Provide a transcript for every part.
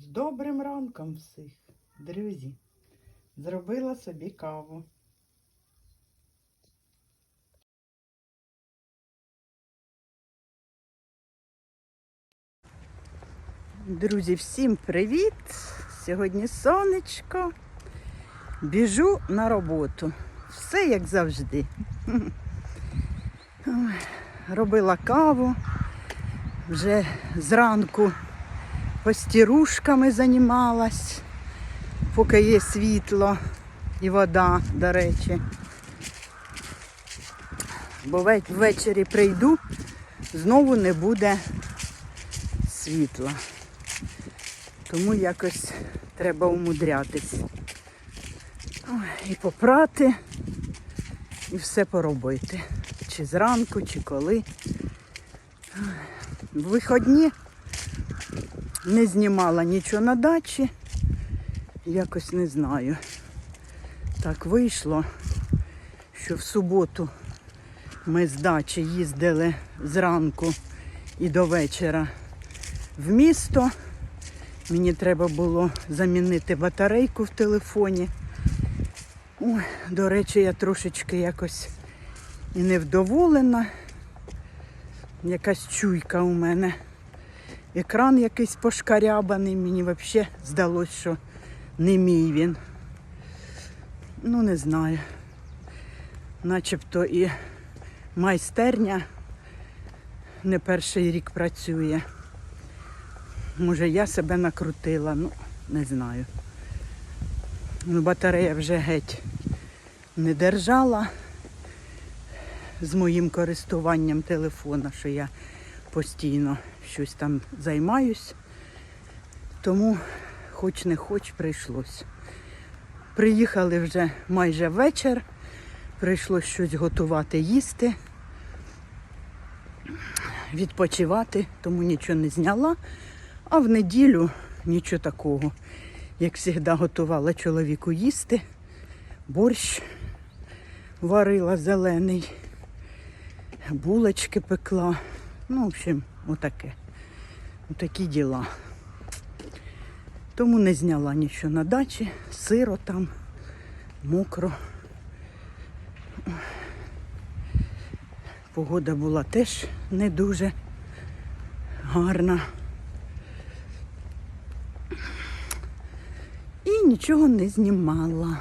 З добрим ранком всіх, друзі. Зробила собі каву. Друзі, всім привіт! Сьогодні сонечко. Біжу на роботу. Все як завжди. Робила каву. Вже зранку постірушками займалась, поки є світло і вода, до речі. Бо ввечері прийду, знову не буде світла. Тому якось треба умудрятись. І попрати, і все поробити. Чи зранку, чи коли. Ой, В вихідні не знімала нічого на дачі. Якось не знаю. Так вийшло, що в суботу ми з дачі їздили зранку і до вечора в місто. Мені треба було замінити батарейку в телефоні. Ой, до речі, я трошечки якось і невдоволена. Якась чуйка у мене. Екран якийсь пошкарябаний, мені взагалі здалося, що не мій він. Ну, не знаю. Начебто і майстерня не перший рік працює. Може, я себе накрутила, ну, не знаю. Ну, батарея вже геть не держала з моїм користуванням телефона, що я постійно щось там займаюсь. Тому хоч не хоч прийшлось. Приїхали вже майже вечір, прийшлось щось готувати, їсти, відпочивати, тому нічого не зняла. А в неділю нічого такого. Як завжди, готувала чоловіку їсти, борщ варила зелений, булочки пекла. Ну, в общем, отаке. Отакі діла. Тому не зняла нічого на дачі, сиро там, мокро. Погода була теж не дуже гарна. І нічого не знімала.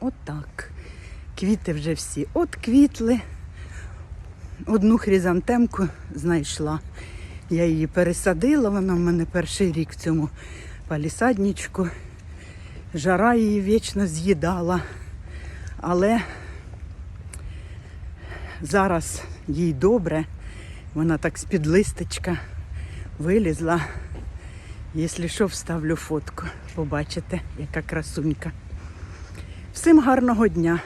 Отак. Квіти вже всі отквітли. Одну хризантемку знайшла. Я її пересадила, вона в мене перший рік в цьому палісадничку. Жара її вічно з'їдала. Але зараз їй добре. Вона так з-під листочка вилізла. Якщо що, вставлю фотку. Побачите, яка красунька. Всім гарного дня.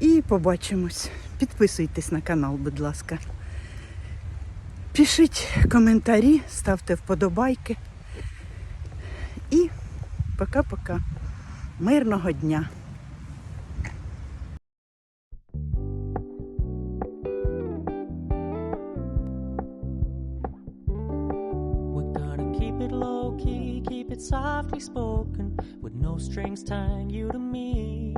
І побачимось. Підписуйтесь на канал, будь ласка. Пишіть коментарі, ставте вподобайки. І пока-пока. Мирного дня! Softly spoken, with no strings tying you to me.